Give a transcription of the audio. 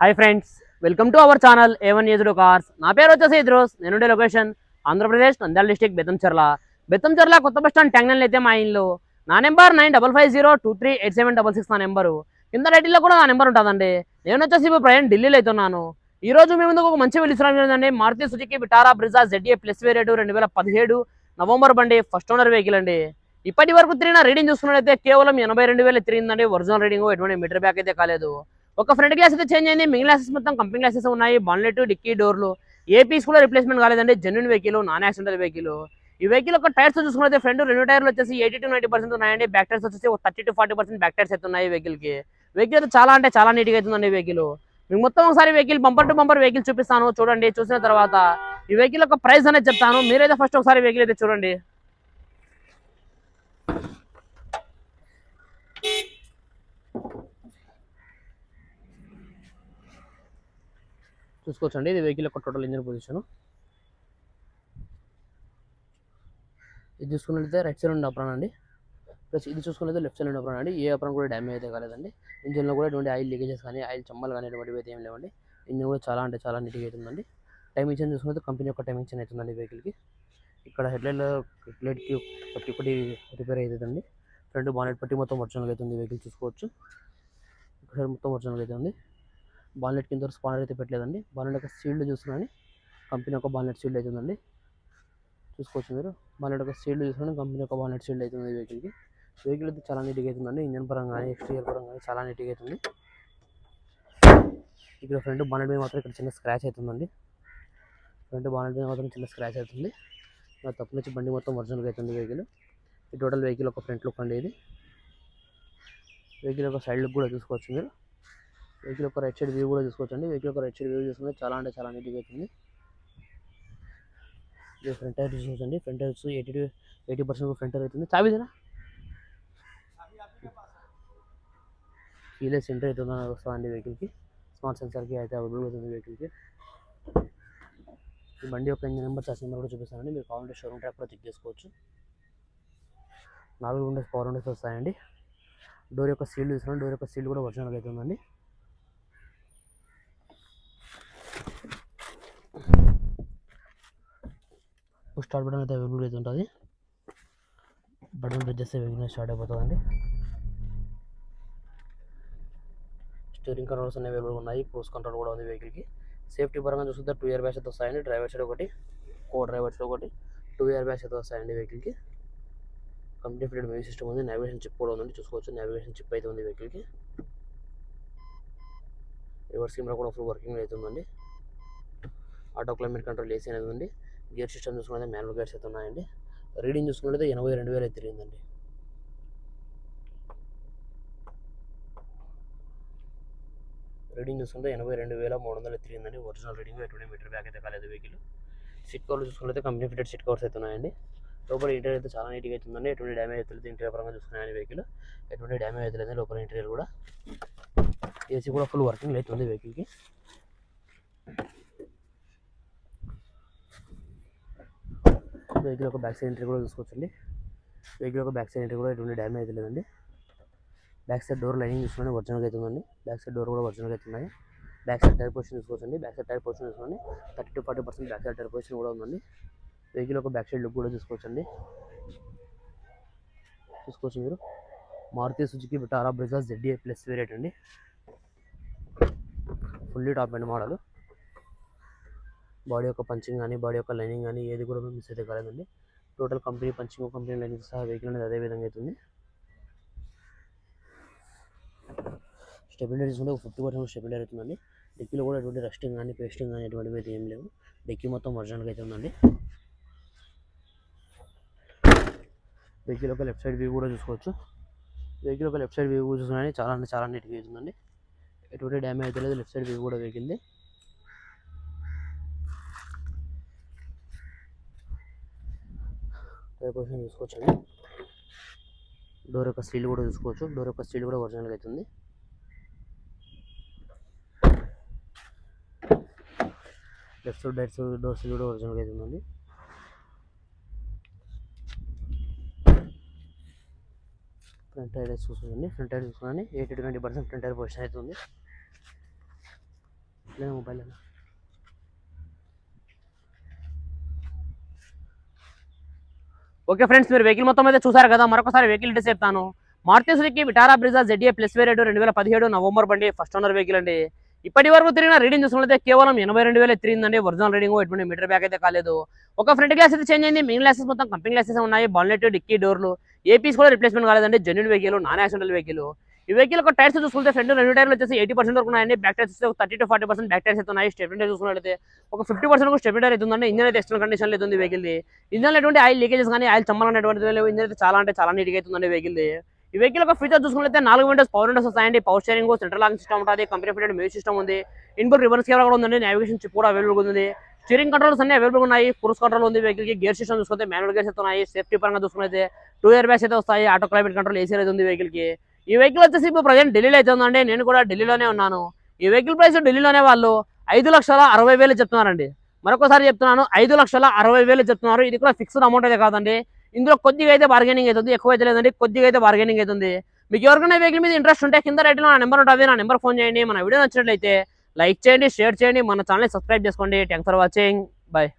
Hi friends welcome to our channel A one used cars నా పేరు వచ్చేసి ఇద్రోస్. నేనుండే లొకేషన్ ఆంధ్రప్రదేశ్ నంద్యాల డిస్టిక్ బెత్తంచర్ల బెత్తంచర్ల కొత్త బస్ స్టాండ్ ట్యాంగ్నల్ అయితే మా ఇల్లు. నా number nine double five zero two three eight seven double six నా నెంబరు. కింద టైటిల్లో కూడా నా నెంబర్ ఉంటుందండి. నేను వచ్చేసి ఇప్పుడు ప్రయాణం ఢిల్లీలో అవుతున్నాను ఈ రోజు మీ ముందుకు ఒక మంచి వెళ్ళిస్తున్నాం ఏంటంటే Maruti Suzuki Vitara Brezza ZA plus variant రెండు వేల పదిహేడు నవంబర్ బండి ఫస్ట్ ఓనర్ వెహికల్ అండి. ఇప్పటి వరకు తిరిగిన రీడింగ్ చూసుకున్నట్లయితే కేవలం ఎనభై రెండు వేలు తిరిగిందండి. ఒరిజినల్ రీడింగ్ ఎటువంటి మీటర్ బ్యాక్ అయితే కాలేదు. ఒక ఫ్రంట్ గ్లాస్ అయితే చేంజ్ అయింది మిగిలిన గ్లాసెస్ మొత్తం కంపెనీ గ్లాసెస్ ఉన్నాయి బాన్లెట్ డిక్కీ డోర్లు ఏ పీస్ కూడా రిప్లేస్మెంట్ కాలేదండి genuine vehicle non accidental vehicle ఈ వెహికల్ ఒక టైర్స్ చూసుకున్నైతే ఫ్రంట్ రెండు టైర్లు వచ్చేసి ఎయిటీ టు నైన్టీ పర్సెంట్ ఉన్నాయండి బ్యాక్ టైర్స్ వచ్చేసి ఒక thirty to forty percent back tyres అయితే ఉన్నాయి వెహికల్కి. వెహికల్ చాలా అంటే చాలా నీట్గా అవుతుందండి వెహికల్ మీకు మొత్తం ఒకసారి vehicle bumper to bumper vehicle చూపిస్తాను చూడండి చూసిన తర్వాత ఈ వెహికల్ ఒక ప్రైస్ అనేది చెప్తాను. మీరైతే ఫస్ట్ ఒకసారి వెహికల్ అయితే చూడండి. చూసుకోవచ్చండి. ఇది వెహికల్ యొక్క టోటల్ ఇంజిన్ పొజిషను ఇది చూసుకున్నట్లయితే రైట్ సైడ్ ఉండే అప్రాన్ అండి. ప్లస్ ఇది చూసుకున్నట్లయితే లెఫ్ట్ సైడ్ ఉండే అప్రాన్ అండి. ఏ అప్రాన్ కూడా డ్యామేజ్ అయితే కాలేదండి. ఇంజిన్లో కూడా ఎటువంటి ఆయిల్ లీకేజెస్ కానీ ఆయిల్ చమ్మలు కానీ ఎటువంటివి అయితే ఏం లేవండి. ఇంజిన్ కూడా చాలా అంటే చాలా నీట్గా అవుతుందండి టైం ఇంజిన్ చూసుకుంటే కంపెనీ యొక్క టైం ఇంజిన్ అవుతుందండి వెహికల్కి ఇక్కడ హెడ్లైట్ హెడ్లైట్కి ప్రతి ఒక్కటి రిపేర్ అవుతుందండి ఫ్రంట్ బానెట్ పట్టి మొత్తం ఒరిజినల్గా అవుతుంది వెహికల్ చూసుకోవచ్చు. ఇక్కడ మొత్తం ఒరిజినల్గా అవుతుంది బాన్లెట్ కింద స్పానర్ అయితే పెట్టలేదండి. బాన్లెట్ యొక్క సీల్డ్ చూస్తున్నాను. కంపెనీ యొక్క బాన్లెట్ సీల్డ్ అవుతుందండి చూసుకోవచ్చు మీరు. బాన్లెట్ యొక్క సీల్డ్ చూస్తున్నాను. కంపెనీ యొక్క బాన్లెట్ సీల్డ్ అవుతుంది వెహికల్కి వెహికల్ అయితే చాలా నీట్గా అవుతుందండి. ఇంజన్ పరంగా కానీ ఎక్స్టీరియర్ పరంగా కానీ చాలా నీట్గా అవుతుంది. ఇక్కడ ఫ్రంట్ బాన్లెట్ మీద మాత్రం ఇక్కడ చిన్న స్క్రాచ్ అవుతుందండి. ఫ్రంట్ బాన్లెట్ మీద మాత్రం చిన్న స్క్రాచ్ అవుతుంది. తప్పు నుంచి బండి మొత్తం ఒరిజినల్గా అవుతుంది వెహికల్ ఈ టోటల్ వెహికల్ ఒక ఫ్రంట్ లుక్ అండి ఇది. వెహికల్ యొక్క సైడ్ లుక్ కూడా చూసుకోవచ్చు మీరు. వెహికల్ యొక్క రైట్ సైడ్ వ్యూ కూడా చూసుకోవచ్చండి. వెహికల్ యొక్క రైట్ సైడ్ వ్యూ చూసుకుంటే చాలా అంటే చాలా నీట్గా అవుతుంది ఫ్రంట్ టైర్ చూసుకోవచ్చండి. Front tyres eighty to eighty percent front tyre అవుతుంది. చావిదేనా కీలెస్ ఎంటర్ అవుతుందని వస్తుందండి వెహికల్కి స్మార్ట్ సెన్సర్కి అయితే అవైలబుల్ అవుతుంది వెహికల్కి ఈ బండి యొక్క ఇంజిన్ నెంబర్ చార్జ్ నెంబర్ కూడా చూపిస్తానండి. మీరు కావాలంటే షోరూమ్ ట్రాక్ కూడా చెక్ చేసుకోవచ్చు. నాలుగు విండోస్ పవర్ విండోస్ వస్తాయండి. డోర్ యొక్క సీల్ చూస్తున్నాను. డోర్ యొక్క సీల్ కూడా ఒరిజినల్గా అవుతుందండి స్టార్ట్ బటన్ అయితే అవైలబుల్ అయితే ఉంటుంది. బటన్ ప్రెస్ చేస్తే వెహికల్ స్టార్ట్ అయిపోతుందండి. స్టీరింగ్ కంట్రోల్స్ అన్ని అవైలబుల్ ఉన్నాయి. క్రూస్ కంట్రోల్ కూడా ఉంది వెహికల్కి. సేఫ్టీ పరంగా చూస్తుంటే టూ ఇయర్ బ్యాగ్స్ అయితే వస్తాయండి. డ్రైవర్ సైడ్ ఒకటి కో డ్రైవర్ సైడ్ ఒకటి టూ ఇయర్ బ్యాగ్స్ అయితే వస్తాయండి వెహికల్కి. కంపెనీ ఫిటెడ్ మ్యూజిక్ సిస్టమ్ ఉంది. నావిగేషన్ చిప్ కూడా ఉందండి. చూసుకోవచ్చు. నావిగేషన్ చిప్ అయితే ఉంది వెహికల్కి. రివర్స్ కెమెరా కూడా ఫుల్ వర్కింగ్ అవుతుందండి ఆటో క్లైమేట్ కంట్రోల్ ఏసీ అనేది ఉంది. గేర్ సిస్టమ్ చూసుకుంటే మాన్యువల్ గేర్స్ అయితే ఉన్నాయండి. రీడింగ్ చూసుకుంటే ఎనభై రెండు వేలు అయితే తిరిగిందండి. రీడింగ్ చూసుకుంటే ఎనభై రెండు వేల మూడు వందలు తిరిగిందండి. ఒరిజినల్ రీడింగ్ ఎటువంటి మీటర్ బ్యాక్ అయితే కాలేదు వెహికల్ సిట్ కవర్లు చూసుకుంటే కంపెనీ ఫిటెడ్ సిట్ కవర్స్ అయితే ఉన్నాయండి. లోపల ఇంటీరియర్ అయితే చాలా నీట్గా అవుతుందండి ఎటువంటి డ్యామేజ్ అయితే ఇంటర్ ఇంటీరియర్ పరంగా చూసుకున్నాయని వెహికల్ ఎటువంటి డ్యామేజ్ అయితే లేదు లోపల ఇంటీరియర్ కూడా. ఏసీ కూడా ఫుల్ వర్కింగ్ అవుతుంది వెహికల్కి వెహికల్ ఒక బ్యాక్ సైడ్ ఎంట్రీ కూడా చూసుకోవచ్చండి. వెహికల్ ఒక బ్యాక్ సైడ్ ఎంట్రీ కూడా ఎటువంటి డ్యామేజ్ అయితే లేదండి. బ్యాక్ సైడ్ డోర్ లైనింగ్ చూసుకుని ఒరిజినల్గా అవుతుందండి బ్యాక్ సైడ్ డోర్ కూడా ఒరిజినల్గా అవుతున్నాయి బ్యాక్ సైడ్ టైర్ పొజిషన్ చూసుకోవచ్చండి. బ్యాక్ సైడ్ టైర్ పొజిషన్ చూసుకోండి. Thirty to forty percent back side tyre position కూడా ఉందండి. వెహికల్ ఒక బ్యాక్ సైడ్ లుక్ కూడా చూసుకోవచ్చండి. చూసుకోవచ్చు మీరు. Maruti Suzuki Vitara Brezza's ZDA plus variant అండి. Fully top and model. Body యొక్క పంచింగ్ కానీ బాడీ యొక్క లైనింగ్ కానీ ఏది కూడా మిస్ అయితే కాలేదండి. Total company punching company lining సహా వెహికల్ అనేది అదే విధంగా అవుతుంది. స్టెబిలిటీ తీసుకుంటే ఫిఫ్టీ పర్సెంట్ స్టెబిలిటీ అవుతుందండి. డిక్కీలో కూడా ఎటువంటి రస్టింగ్ కానీ పేస్టింగ్ కానీ ఎటువంటివి అయితే ఏం లేవు. డిక్కీ మొత్తం ఒరిజినల్గా అయితే ఉందండి. వెహికల్ యొక్క లెఫ్ట్ సైడ్ వ్యూ కూడా చూసుకోవచ్చు. వెహికల్ యొక్క లెఫ్ట్ సైడ్ వ్యూ చూసుకుని చాలా అంటే చాలా నీట్గా అవుతుందండి. ఎటువంటి డ్యామేజ్ అయితే లేదు. లెఫ్ట్ సైడ్ వ్యూ కూడా వెహికల్ది. టైర్ పొజిషన్ చూసుకోవచ్చండి. డోర్ యొక్క స్టీల్ కూడా చూసుకోవచ్చు. డోర్ యొక్క స్టీల్ కూడా ఒరిజినల్గా అవుతుంది left side right side door steel కూడా ఒరిజినల్గా అవుతుందండి ఫ్రంట్ టైర్ చూసుకోండి. ఫ్రంట్ టైర్ చూసుకోండి eighty twenty percent front tyre position అవుతుంది లేదా మొబైల్ లేదా ఓకే ఫ్రెండ్స్ మీరు వెహికల్ మొత్తం అయితే చూసారు కదా మరొకసారి వెహికల్ డీటెయిల్స్ చెప్తాను. Maruti Suzuki Vitara Brezza ZA plus variant రెండు వేల పదిహేడు నవంబర్ బండి ఫస్ట్ ఓనర్ వెహికల్ అండి. ఇప్పటి వరకు తిరిగిన రీడింగ్ చూసుకుంటే కేవలం ఎనభై రెండు వేల తిరిగిందండి. ఒరిజినల్ రీడింగ్ ఎటువంటి మీటర్ బ్యాక్ అయితే కాలేదు. ఒక ఫ్రంట్ గ్లాస్ అయితే చేంజ్ అయింది. మెయిన్ గ్లాసెస్ మొత్తం కంపెనీ గ్లాసెస్ ఉన్నాయి. బాన్లెట్ డిక్కీ డోర్లు ఏపీస్ కూడా రిప్లేస్మెంట్ కాలేదండి. Genuine vehicle non accidental vehicle ఈ వెహికల్ ఒక టైర్స్ చూసుకుంటే ఫ్రంట్ రెండు టైర్లు వచ్చేసి ఎయిటీ పర్సెంట్ వరకు ఉన్నాయండి. బ్యాక్ టైర్స్ వచ్చి thirty to forty percent back tyres అయితే ఉన్నాయి. స్టెప్ టైర్ చూసుకున్నట్లయితే ఒక ఫిఫ్టీ పర్సెంట్ కూడా స్టెప్ టైర్ అయితే ఇంజన్ అయితే ఎక్స్టర్నల్ కండిషన్ అవుతుంది వెహికల్ ఇంజన్ ఎటువంటి ఆయిల్ లీకేజెస్ కానీ ఆయిల్ చమ్మలనేటువంటి లేవు. ఇంజన్ అయితే చాలా అంటే చాలా నీట్గా అవుతుందండి వెహికల్ ఈ వెహికల్ ఒక ఫీచర్ చూసుకుంటే నాలుగు విండోస్ పవర్ విండోస్ వస్తాయండి. Power steering central lock system ఉంటుంది. కంపెనీ ఫిటెడ్ మ్యూజిక్ సిస్టమ్ ఉంది. ఇన్బుల్ రివర్స్ కెమెరా కూడా ఉందండి. నావిగేషన్ చిప్ కూడా అవైలబుల్ ఉంది. స్టీరింగ్ కంట్రోల్స్ అన్ని అవైలబుల్ ఉన్నాయి. క్రూస్ కంట్రోల్ ఉంది వెహికల్కి. గేర్ సిస్టమ్ చూసుకుంటే మాన్యువల్ గేర్స్ అయితే ఉన్నాయి. సేఫ్టీ పరంగా చూసుకుంటే టూ ఇయర్ బ్యాగ్స్ అయితే వస్తాయి. ఆటో క్లైమేట్ కంట్రోల్ ఏసీ అయితే ఉంది వెహికల్కి. ఈ వెహికల్ వచ్చేసి ఇప్పుడు ప్రజెంట్ ఢిల్లీలో అయితే ఉందండి. నేను కూడా ఢిల్లీలోనే ఉన్నాను. ఈ వెహికల్ ప్రైస్ ఢిల్లీలోనే వాళ్ళు ఐదు లక్షల అరవై వేలు చెప్తున్నారండి. మరొకసారి చెప్తున్నాను ఐదు లక్షల అరవై వేలు చెప్తున్నారు. ఇది కూడా ఫిక్స్డ్ అమౌంట్ అయితే కాదండి. ఇందులో కొద్దిగా అయితే బార్గెనింగ్ అవుతుంది ఎక్కువ అయితే లేదండి. కొద్దిగా అయితే బార్గెనింగ్ అవుతుంది మీకు ఎవరికైనా వెహికల్ మీద ఇంట్రెస్ట్ ఉంటే కింద రైట్లో నా నెంబర్ ఉంటుంది. నా నెంబర్ ఫోన్ చేయండి. మన వీడియో నచ్చినట్లయితే లైక్ చేయండి షేర్ చేయండి. మన ఛానల్ సబ్స్క్రైబ్ చేసుకోండి. Thanks for watching bye